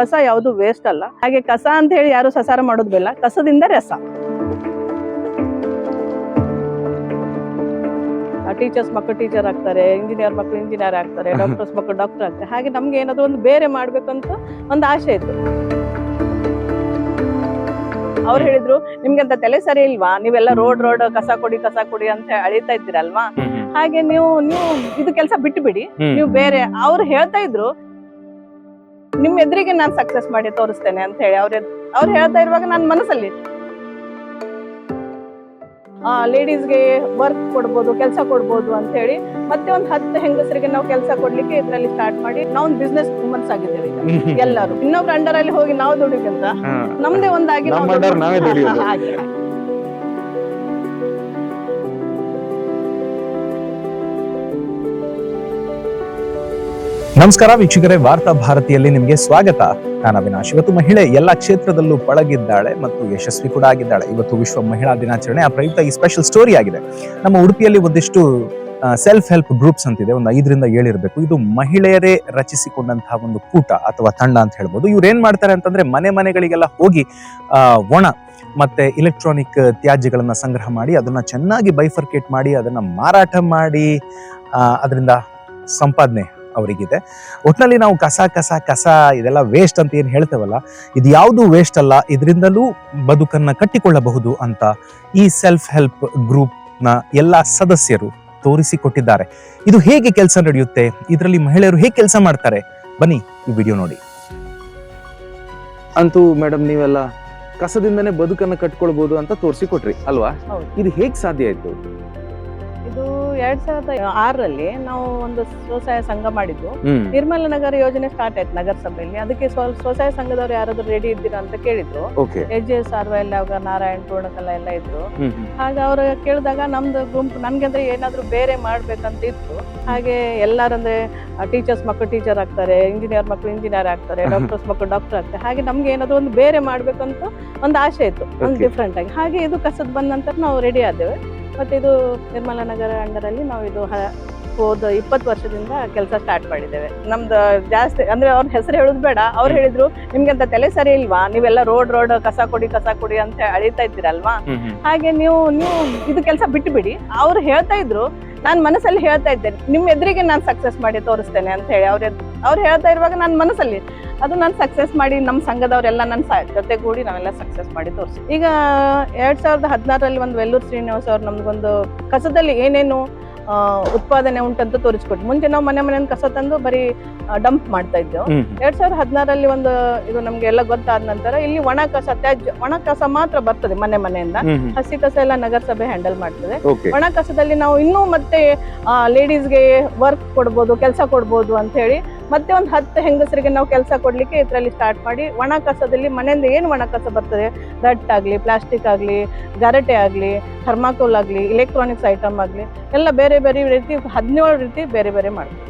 ಕಸ ಯಾವುದು ವೇಸ್ಟ್ ಅಲ್ಲ. ಹಾಗೆ ಕಸ ಅಂತ ಹೇಳಿ ಯಾರು ಸಸಾರ ಮಾಡೋದು ಬೇಡ. ಕಸದಿಂದ ರಸ. ಟೀಚರ್ಸ್ ಮಕ್ಕಳು ಟೀಚರ್ ಆಗ್ತಾರೆ ಇಂಜಿನಿಯರ್ ಮಕ್ಕಳು ಇಂಜಿನಿಯರ್ ಆಗ್ತಾರೆ ಡಾಕ್ಟರ್ಸ್ ಮಕ್ಕಳು ಡಾಕ್ಟರ್ ಆಗ್ತಾರೆ. ಹಾಗೆ ನಮ್ಗೆ ಏನಾದ್ರು ಒಂದು ಬೇರೆ ಮಾಡ್ಬೇಕಂತ ಒಂದು ಆಸೆ ಇತ್ತು. ಅವ್ರು ಹೇಳಿದ್ರು ನಿಮ್ಗೆ ಅಂತ ತಲೆ ಸರಿ ಇಲ್ವಾ? ನೀವೆಲ್ಲ ರೋಡ್ ರೋಡ್ ಕಸ ಕೊಡಿ ಕಸ ಕೊಡಿ ಅಂತ ಅಳಿತಾ ಇದ್ದೀರಲ್ವಾ? ಹಾಗೆ ನೀವು ನೀವು ಇದು ಕೆಲಸ ಬಿಟ್ಟು ಬಿಡಿ ನೀವು ಬೇರೆ ಅವ್ರು ಹೇಳ್ತಾ ಇದ್ರು ನಿಮ್ ಎದುರಿಗೆ ನಾನು ಸಕ್ಸಸ್ ಮಾಡಿ ತೋರಿಸ್ತೇನೆ ಅಂತ ಹೇಳಿ ಅವ್ರ ಅವ್ರು ಹೇಳ್ತಾ ಇರುವಾಗ ನನ್ನ ಮನಸ್ಸಲ್ಲಿ ಆ ಲೇಡೀಸ್ಗೆ ವರ್ಕ್ ಕೊಡ್ಬೋದು ಕೆಲಸ ಕೊಡ್ಬೋದು ಅಂತ ಹೇಳಿ ಮತ್ತೆ ಒಂದ್ ಹತ್ತು ಹೆಂಗಸರಿಗೆ ನಾವು ಕೆಲಸ ಕೊಡ್ಲಿಕ್ಕೆ ಇದ್ರಲ್ಲಿ ಸ್ಟಾರ್ಟ್ ಮಾಡಿ ನಾವು ಬಿಸ್ನೆಸ್ ವುಮನ್ಸ್ ಆಗಿದ್ದೇವೆ ಎಲ್ಲರೂ. ಇನ್ನೊಬ್ರು ಅಂಡರ್ ಅಲ್ಲಿ ಹೋಗಿ ನಾವು ದುಡಿಬೇಕಂತ? ನಮ್ದೇ ಒಂದಾಗಿ ನಮಸ್ಕಾರ ವೀಕ್ಷಕರೇ, ವಾರ್ತಾ ಭಾರತಿಯಲ್ಲಿ ನಿಮಗೆ ಸ್ವಾಗತ. ನಾನು ಅವಿನಾಶ್. ಇವತ್ತು ಮಹಿಳೆ ಎಲ್ಲ ಕ್ಷೇತ್ರದಲ್ಲೂ ಪಳಗಿದ್ದಾಳೆ ಮತ್ತು ಯಶಸ್ವಿ ಕೂಡ ಆಗಿದ್ದಾಳೆ. ಇವತ್ತು ವಿಶ್ವ ಮಹಿಳಾ ದಿನಾಚರಣೆ. ಆ ಪ್ರಯುಕ್ತ ಈ ಸ್ಪೆಷಲ್ ಸ್ಟೋರಿ ಆಗಿದೆ. ನಮ್ಮ ಉಡುಪಿಯಲ್ಲಿ ಒಂದಿಷ್ಟು ಸೆಲ್ಫ್ ಹೆಲ್ಪ್ ಗ್ರೂಪ್ಸ್ ಅಂತಿದೆ. ಒಂದು ಐದರಿಂದ ಏಳಿರಬೇಕು ಇದು ಮಹಿಳೆಯರೇ ರಚಿಸಿಕೊಂಡಂತಹ ಒಂದು ಕೂಟ ಅಥವಾ ತಂಡ ಅಂತ ಹೇಳ್ಬೋದು. ಇವ್ರು ಏನ್ ಮಾಡ್ತಾರೆ ಅಂತಂದ್ರೆ ಮನೆ ಮನೆಗಳಿಗೆಲ್ಲ ಹೋಗಿ ಒಣ ಮತ್ತೆ ಇಲೆಕ್ಟ್ರಾನಿಕ್ ತ್ಯಾಜ್ಯಗಳನ್ನ ಸಂಗ್ರಹ ಮಾಡಿ, ಅದನ್ನ ಚೆನ್ನಾಗಿ ಬೈಫರ್ಕೇಟ್ ಮಾಡಿ, ಅದನ್ನ ಮಾರಾಟ ಮಾಡಿ ಅದರಿಂದ ಸಂಪಾದನೆ ಅವರಿಗಿದೆ. ಒಟ್ನಲ್ಲಿ ನಾವು ಕಸ ಕಸ ಕಸ ಇದೆಲ್ಲ ವೇಸ್ಟ್ ಅಂತ ಏನು ಹೇಳ್ತೇವಲ್ಲ ಇದು ಯಾವುದು ವೇಸ್ಟ್ ಅಲ್ಲ ಇದರಿಂದಲೂ ಬದುಕನ್ನು ಕಟ್ಟಿಕೊಳ್ಳಬಹುದು ಅಂತ ಈ ಸೆಲ್ಫ್ ಹೆಲ್ಪ್ ಗ್ರೂಪ್ನ ಎಲ್ಲ ಸದಸ್ಯರು ತೋರಿಸಿಕೊಟ್ಟಿದ್ದಾರೆ. ಇದು ಹೇಗೆ ಕೆಲಸ ನಡೆಯುತ್ತೆ ಇದರಲ್ಲಿ ಮಹಿಳೆಯರು ಹೇಗೆ ಕೆಲಸ ಮಾಡ್ತಾರೆ ಬನ್ನಿ ಈ ವಿಡಿಯೋ ನೋಡಿ. ಅಂತೂ ಮೇಡಮ್ ನೀವೆಲ್ಲ ಕಸದಿಂದನೇ ಬದುಕನ್ನು ಕಟ್ಕೊಳ್ಬಹುದು ಅಂತ ತೋರಿಸಿಕೊಟ್ರಿ ಅಲ್ವಾ? ಇದು ಹೇಗೆ ಸಾಧ್ಯ ಆಯ್ತು? ಇದು ಎರಡ್ ಸಾವಿರದ ಆರರಲ್ಲಿ ನಾವು ಒಂದು ಸ್ವಸಹಾಯ ಸಂಘ ಮಾಡಿದ್ದು. ನಿರ್ಮಲ ನಗರ ಯೋಜನೆ ಸ್ಟಾರ್ಟ್ ಆಯ್ತು ನಗರಸಭೆಯಲ್ಲಿ. ಅದಕ್ಕೆ ಸ್ವ- ಸ್ವಸಹಾಯ ಸಂಘದವ್ರು ಯಾರಾದ್ರೂ ರೆಡಿ ಇದ್ದೀರಾ ಅಂತ ಕೇಳಿದ್ರು. ಎಚ್ ಎಸ್ ಆರ್ ಎಲ್ಲ ಅವಾಗ ನಾರಾಯಣ್ ಪೂರ್ಣಕಲ ಎಲ್ಲ ಇದ್ರು. ಹಾಗೆ ಅವ್ರು ಕೇಳಿದಾಗ ನಮ್ದು ಗುಂಪು ನಮ್ಗೆ ಅಂದ್ರೆ ಏನಾದ್ರು ಬೇರೆ ಮಾಡ್ಬೇಕಂತ ಇತ್ತು. ಹಾಗೆ ಎಲ್ಲಾರಂದ್ರೆ ಟೀಚರ್ಸ್ ಮಕ್ಕಳು ಟೀಚರ್ ಆಗ್ತಾರೆ ಇಂಜಿನಿಯರ್ ಮಕ್ಕಳು ಇಂಜಿನಿಯರ್ ಆಗ್ತಾರೆ ಡಾಕ್ಟರ್ಸ್ ಮಕ್ಕಳು ಡಾಕ್ಟರ್ ಆಗ್ತಾರೆ. ಹಾಗೆ ನಮ್ಗೆ ಏನಾದ್ರು ಒಂದು ಬೇರೆ ಮಾಡ್ಬೇಕಂತ ಒಂದು ಆಸೆ ಇತ್ತು. ಒಂದು. ಡಿಫ್ರೆಂಟ್ ಆಗಿ. ಹಾಗೆ ಇದು ಕಸದ್ ಬಂದ ನಂತರ ನಾವು ರೆಡಿ ಆದ್ದೇವೆ ಮತ್ತೆ ಇದು ನಿರ್ಮಲ ನಗರ ಅಂಡರ್ ಅಲ್ಲಿ ನಾವು ಇದು ಹ- ಹೋದ ಇಪ್ಪತ್ತು ವರ್ಷದಿಂದ ಕೆಲಸ ಸ್ಟಾರ್ಟ್ ಮಾಡಿದ್ದೇವೆ. ನಮ್ದು ಜಾಸ್ತಿ ಅಂದ್ರೆ ಅವ್ರ ಹೆಸರು ಹೇಳುದು ಬೇಡ. ಅವ್ರು ಹೇಳಿದ್ರು ನಿಮ್ಗೆ ಅಂತ ತಲೆ ಸರಿ ಇಲ್ವಾ? ನೀವೆಲ್ಲ ರೋಡ್ ರೋಡ್ ಕಸ ಕೊಡಿ ಕಸ ಕೊಡಿ ಅಂತ ಅಳಿತಾ ಇದ್ದೀರಲ್ವಾ. ಹಾಗೆ ನೀವು ನೀವು ಇದು ಕೆಲಸ ಬಿಟ್ಟು ಬಿಡಿ ಅವ್ರು ಹೇಳ್ತಾ ಇದ್ರು ನಾನು ಮನಸ್ಸಲ್ಲಿ ಹೇಳ್ತಾ ಇದ್ದೇನೆ ನಿಮ್ಮ ಎದುರಿಗೆ ನಾನು ಸಕ್ಸಸ್ ಮಾಡಿ ತೋರಿಸ್ತೇನೆ ಅಂತ ಹೇಳಿ. ಅವ್ರ ಅವ್ರು ಹೇಳ್ತಾ ಇರುವಾಗ ನನ್ನ ಮನಸ್ಸಲ್ಲಿ ಅದು ನಾನು ಸಕ್ಸಸ್ ಮಾಡಿ ನಮ್ಮ ಸಂಘದವರೆಲ್ಲ ನನ್ನ ಸ ಜೊತೆಗೂಡಿ ನಾವೆಲ್ಲ ಸಕ್ಸಸ್ ಮಾಡಿ ತೋರಿಸಿ. ಈಗ ಎರಡು ಸಾವಿರದ ಹದಿನಾರರಲ್ಲಿ ಒಂದು ವೆಲ್ಲೂರು ಶ್ರೀನಿವಾಸ ಅವರು ನಮ್ಗೊಂದು ಕಸದಲ್ಲಿ ಏನೇನು ಉತ್ಪಾದನೆ ಉಂಟಂತ ತೋರಿಸ್ಕೊಟ್ಟು ಮುಂಚೆ ನಾವು ಮನೆ ಮನೆ ಕಸ ತಂದು ಬರೀ ಡಂಪ್ ಮಾಡ್ತಾ ಇದ್ದೆವು. ಎರಡ್ ಸಾವಿರದ ಹದಿನಾರಲ್ಲಿ ಒಂದು ಇದು ನಮ್ಗೆ ಎಲ್ಲ ಗೊತ್ತಾದ ನಂತರ ಇಲ್ಲಿ ಒಣ ಕಸ ತ್ಯಾಜ್ಯ ಒಣ ಕಸ ಮಾತ್ರ ಬರ್ತದೆ ಮನೆ ಮನೆಯಿಂದ. ಹಸಿ ಕಸ ಎಲ್ಲ ನಗರಸಭೆ ಹ್ಯಾಂಡಲ್ ಮಾಡ್ತದೆ. ಒಣ ಕಸದಲ್ಲಿ ನಾವು ಇನ್ನೂ ಮತ್ತೆ ಲೇಡೀಸ್ಗೆ ವರ್ಕ್ ಕೊಡ್ಬೋದು ಕೆಲಸ ಕೊಡ್ಬೋದು ಅಂತ ಹೇಳಿ ಮತ್ತೆ ಒಂದು ಹತ್ತು ಹೆಂಗಸರಿಗೆ ನಾವು ಕೆಲಸ ಕೊಡಲಿಕ್ಕೆ ಇದರಲ್ಲಿ ಸ್ಟಾರ್ಟ್ ಮಾಡಿ ಒಣ ಕಸದಲ್ಲಿ ಮನೆಯಿಂದ ಏನು ಒಣ ಕಸ ಬರ್ತದೆ? ಆಗಲಿ ಪ್ಲಾಸ್ಟಿಕ್ ಆಗಲಿ, ಗರಟೆ ಆಗಲಿ ಥರ್ಮಾಕೋಲ್ ಆಗಲಿ ಇಲೆಕ್ಟ್ರಾನಿಕ್ಸ್ ಐಟಮ್ ಆಗಲಿ, ಎಲ್ಲ ಬೇರೆ ಬೇರೆ ರೀತಿ ಹದಿನೇಳು ರೀತಿ ಬೇರೆ ಬೇರೆ ಮಾಡ್ತೀವಿ.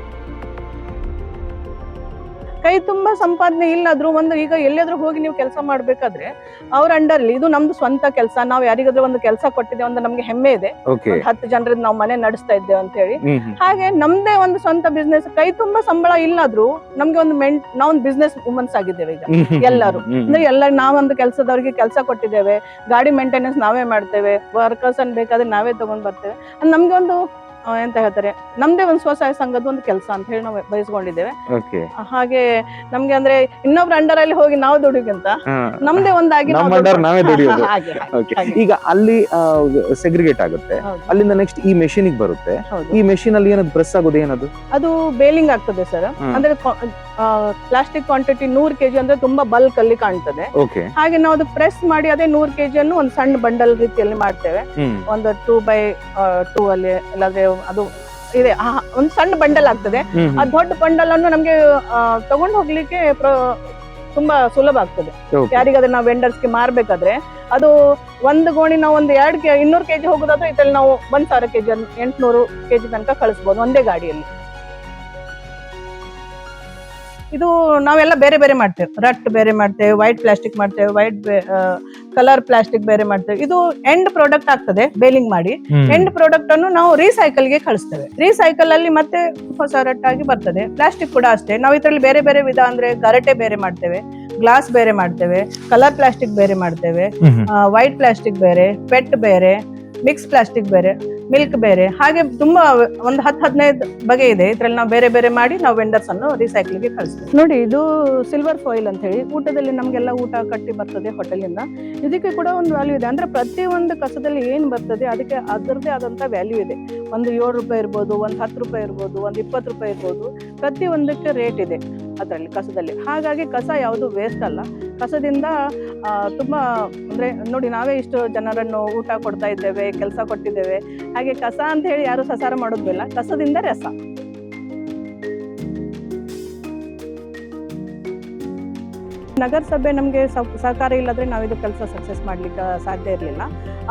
ಕೈ ತುಂಬಾ ಸಂಪಾದನೆ ಇಲ್ಲಾದ್ರೂ ಒಂದು ಈಗ ಎಲ್ಲಿಯಾದ್ರೂ ಹೋಗಿ ನೀವು ಕೆಲಸ ಮಾಡ್ಬೇಕಾದ್ರೆ ಅವ್ರ ಅಂಡರ್ಲಿ ಇದು ನಮ್ದು ಸ್ವಂತ ಕೆಲಸ ನಾವು ಯಾರಿಗಾದ್ರೂ ಒಂದು ಕೆಲಸ ಕೊಟ್ಟಿದ್ದೇವೆ ಒಂದು ನಮ್ಗೆ ಹೆಮ್ಮೆ ಇದೆ ಒಂದ್ ಹತ್ತು ಜನರಿಂದ ನಾವು ಮನೆ ನಡೆಸ್ತಾ ಇದ್ದೇವೆ ಅಂತ ಹೇಳಿ. ಹಾಗೆ ನಮ್ದೇ ಒಂದು ಸ್ವಂತ ಬಿಸ್ನೆಸ್ ಕೈ ತುಂಬಾ ಸಂಬಳ ಇಲ್ಲಾದ್ರೂ ನಮ್ಗೆ ಒಂದು ಮೆಂಟ್ ನಾವೊಂದು ಬಿಸ್ನೆಸ್ ವುಮನ್ಸ್ ಆಗಿದ್ದೇವೆ ಈಗ. ಎಲ್ಲರೂ. ಅಂದ್ರೆ ಎಲ್ಲ ನಾವೊಂದು ಕೆಲಸದವ್ರಿಗೆ ಕೆಲಸ ಕೊಟ್ಟಿದ್ದೇವೆ ಗಾಡಿ ಮೇಂಟೆನೆನ್ಸ್ ನಾವೇ ಮಾಡ್ತೇವೆ ವರ್ಕರ್ಸ್ ಅನ್ ಬೇಕಾದ್ರೆ ನಾವೇ ತಗೊಂಡ್ ಬರ್ತೇವೆ ನಮ್ಗೆ ಒಂದು ಎಂತ ಹೇಳ್ತಾರೆ? ನಮ್ದೇ ಒಂದು ಸ್ವಸಹಾಯ ಸಂಘದ ಒಂದು ಕೆಲಸ ಅಂತ ಹೇಳಿ ನಾವು ಬಯಸ್ಕೊಂಡಿದ್ದೇವೆ. ಓಕೆ. ಹಾಗೆ ನಮ್ಗೆ ಅಂದ್ರೆ ಇನ್ನೊಬ್ರ ಅಂಡರ್ ಅಲ್ಲಿ ಹೋಗಿ ನಾವು ದುಡಿಗಿಂತ. ನಮ್ದೇ ಒಂದಾಗಿ ನಾವು ನಮ್ಮ under ನಾವೇ ದುಡಿಯೋದು. ಹಾಗೆ ಹಾಗೆ, ಓಕೆ ಈಗ ಅಲ್ಲಿ ಸೆಗ್ರಿಗೇಟ್ ಆಗುತ್ತೆ. ಅಲ್ಲಿಂದ ನೆಕ್ಸ್ಟ್ ಈ ಮೆಷಿನ್ ಬರುತ್ತೆ. ಈ ಮೆಷಿನ್ ಅಲ್ಲಿ ಏನದು ಪ್ರೆಸ್ ಆಗೋದು ಏನದು? ಅದು ಬೇಲಿಂಗ್ ಆಗ್ತದೆ ಸರ್. ಅಂದ್ರೆ ಪ್ಲಾಸ್ಟಿಕ್ ಕ್ವಾಂಟಿಟಿ ನೂರ್ ಕೆಜಿ ಅಂದ್ರೆ ತುಂಬಾ ಬಲ್ಕ್ ಅಲ್ಲಿ ಕಾಣ್ತದೆ. ಹಾಗೆ ನಾವು ಅದು ಪ್ರೆಸ್ ಮಾಡಿ ಅದೇ ನೂರ್ ಕೆಜಿ ಅನ್ನು ಒಂದು ಸಣ್ಣ ಬಂಡಲ್ ರೀತಿಯಲ್ಲಿ ಮಾಡ್ತೇವೆ. ಒಂದು ಟೂ ಬೈ ಟೂ ಅಲ್ಲಿ ಇಲ್ಲಾಂದ್ರೆ ಅದು ಇದೆ. ಒಂದು ಸಣ್ಣ ಬಂಡಲ್ ಆಗ್ತದೆ. ಆ ದೊಡ್ಡ ಬಂಡಲ್ ಅನ್ನು ನಮ್ಗೆ ತಗೊಂಡು ಹೋಗ್ಲಿಕ್ಕೆ ತುಂಬಾ ಸುಲಭ ಆಗ್ತದೆ. ಯಾರಿಗಾದ್ರೆ ನಾವು ವೆಂಡರ್ಸ್ಗೆ ಮಾರ್ಬೇಕಾದ್ರೆ ಅದು ಒಂದು ಗೋಣಿ ನಾವು ಒಂದು ಎರಡು ಕೆ ಇನ್ನೂರು ಕೆಜಿ ಹೋಗೋದಾದ್ರೆ ಇದ್ರಲ್ಲಿ ನಾವು ಒಂದ್ ಸಾವಿರ ಕೆಜಿ ಎಂಟ್ನೂರು ಕೆಜಿ ತನಕ ಕಳಿಸ್ಬೋದು ಒಂದೇ ಗಾಡಿಯಲ್ಲಿ. ಇದು ನಾವೆಲ್ಲ ಬೇರೆ ಬೇರೆ ಮಾಡ್ತೇವೆ. ರಟ್ ಬೇರೆ ಮಾಡ್ತೇವೆ ವೈಟ್ ಪ್ಲಾಸ್ಟಿಕ್ ಮಾಡ್ತೇವೆ ವೈಟ್ ಕಲರ್ ಪ್ಲಾಸ್ಟಿಕ್ ಬೇರೆ ಮಾಡ್ತೇವೆ. ಇದು ಎಂಡ್ ಪ್ರಾಡಕ್ಟ್ ಆಗ್ತದೆ ಬೇಲಿಂಗ್ ಮಾಡಿ. ಎಂಡ್ ಪ್ರಾಡಕ್ಟ್ ಅನ್ನು ನಾವು ರೀಸೈಕಲ್ಗೆ ಕಳಿಸ್ತೇವೆ. ರೀಸೈಕಲ್ ಅಲ್ಲಿ ಮತ್ತೆ ಹೊಸ ರಟ್ಟಾಗಿ ಬರ್ತದೆ. ಪ್ಲಾಸ್ಟಿಕ್ ಕೂಡ ಅಷ್ಟೇ. ನಾವು ಇದರಲ್ಲಿ ಬೇರೆ ಬೇರೆ ವಿಧ ಅಂದ್ರೆ ಗರಟೆ ಬೇರೆ ಮಾಡ್ತೇವೆ ಗ್ಲಾಸ್ ಬೇರೆ ಮಾಡ್ತೇವೆ ಕಲರ್ ಪ್ಲಾಸ್ಟಿಕ್ ಬೇರೆ ಮಾಡ್ತೇವೆ. ವೈಟ್ ಪ್ಲಾಸ್ಟಿಕ್ ಬೇರೆ ಪೆಟ್ ಬೇರೆ ಮಿಕ್ಸ್ ಪ್ಲಾಸ್ಟಿಕ್ ಬೇರೆ, ಮಿಲ್ಕ್ ಬೇರೆ, ಹಾಗೆ ತುಂಬಾ ಒಂದು ಹತ್ತು ಹದಿನೈದು ಬಗೆ ಇದೆ. ಇದ್ರಲ್ಲಿ ನಾವು ಬೇರೆ ಬೇರೆ ಮಾಡಿ ನಾವು ವೆಂಡರ್ಸ್ ಅನ್ನು ರಿಸೈಕ್ಲಿಂಗ್ಗೆ ಕಳಿಸ್ತೀವಿ. ನೋಡಿ, ಇದು ಸಿಲ್ವರ್ ಫಾಯಿಲ್ ಅಂತ ಹೇಳಿ, ಊಟದಲ್ಲಿ ನಮಗೆಲ್ಲ ಊಟ ಕಟ್ಟಿ ಬರ್ತದೆ ಹೋಟೆಲಿಂದ. ಇದಕ್ಕೆ ಕೂಡ ಒಂದು ವ್ಯಾಲ್ಯೂ ಇದೆ. ಅಂದ್ರೆ ಪ್ರತಿ ಒಂದು ಕಸದಲ್ಲಿ ಏನು ಬರ್ತದೆ, ಅದಕ್ಕೆ ಅದರದೇ ಆದಂಥ ವ್ಯಾಲ್ಯೂ ಇದೆ. ಒಂದು ಏಳು ರೂಪಾಯಿ ಇರ್ಬೋದು, ಒಂದು ಹತ್ತು ರೂಪಾಯಿ ಇರ್ಬೋದು, ಒಂದು ಇಪ್ಪತ್ತು ರೂಪಾಯಿ ಇರ್ಬೋದು, ಪ್ರತಿ ಒಂದಕ್ಕೆ ರೇಟ್ ಇದೆ ಅದರಲ್ಲಿ, ಕಸದಲ್ಲಿ. ಹಾಗಾಗಿ ಕಸ ಯಾವುದು ವೇಸ್ಟ್ ಅಲ್ಲ. ಕಸದಿಂದ ತುಂಬ ಅಂದರೆ ನೋಡಿ ನಾವೇ ಇಷ್ಟು ಜನರನ್ನು ಊಟ ಕೊಡ್ತಾ ಇದ್ದೇವೆ, ಕೆಲಸ ಕೊಟ್ಟಿದ್ದೇವೆ. ಹಾಗೆ ಕಸ ಅಂತ ಹೇಳಿ ಯಾರು ಸಸಾರ ಮಾಡೋದಿಲ್ಲ ಕಸದಿಂದ ರಸ. ನಗರಸಭೆ ನಮಗೆ ಸಹಕಾರ ಇಲ್ಲದ್ರೆ ನಾವು ಇದು ಕೆಲಸ ಸಕ್ಸಸ್ ಮಾಡ್ಲಿಕ್ಕೆ ಸಾಧ್ಯ ಇರಲಿಲ್ಲ.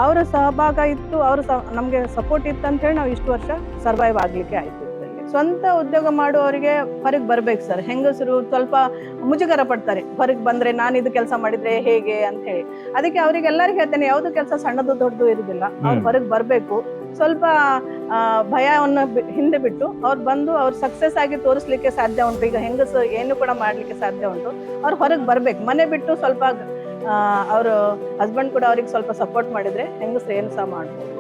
ಅವರ ಸಹಭಾಗ ಇತ್ತು, ಅವರು ನಮಗೆ ಸಪೋರ್ಟ್ ಇತ್ತು ಅಂತ ಹೇಳಿ ನಾವು ಇಷ್ಟು ವರ್ಷ ಸರ್ವೈವ್ ಆಗಲಿಕ್ಕೆ ಆಯ್ತು. ಸ್ವಂತ ಉದ್ಯೋಗ ಮಾಡುವವರಿಗೆ ಹೊರಗೆ ಬರ್ಬೇಕು ಸರ್ ಹೆಂಗಸರು ಸ್ವಲ್ಪ ಮುಜುಗರ ಪಡ್ತಾರೆ. ಹೊರಗೆ ಬಂದ್ರೆ ನಾನು ಇದು ಕೆಲಸ ಮಾಡಿದ್ರೆ ಹೇಗೆ ಅಂತ ಹೇಳಿ. ಅದಕ್ಕೆ ಅವರಿಗೆಲ್ಲರಿಗೂ ಹೇಳ್ತೇನೆ ಯಾವ್ದು ಕೆಲಸ ಸಣ್ಣದು ದೊಡ್ಡದು ಇರುದಿಲ್ಲ. ಅವ್ರು ಹೊರಗೆ ಬರ್ಬೇಕು. ಸ್ವಲ್ಪ ಭಯವನ್ನು ಹಿಂದೆ ಬಿಟ್ಟು ಅವ್ರು ಬಂದು ಅವ್ರು ಸಕ್ಸಸ್ ಆಗಿ ತೋರಿಸ್ಲಿಕ್ಕೆ ಸಾಧ್ಯ ಉಂಟು. ಈಗ ಹೆಂಗಸು ಏನು ಕೂಡ ಮಾಡ್ಲಿಕ್ಕೆ ಸಾಧ್ಯ ಉಂಟು. ಅವ್ರು ಹೊರಗೆ ಬರ್ಬೇಕು. ಮನೆ ಬಿಟ್ಟು ಸ್ವಲ್ಪ ಅವರು ಹಸ್ಬೆಂಡ್ ಕೂಡ ಅವ್ರಿಗೆ ಸ್ವಲ್ಪ ಸಪೋರ್ಟ್ ಮಾಡಿದ್ರೆ ಹೆಂಗಸ್ರು ಏನು ಸಹ ಮಾಡ್ಬೋದು.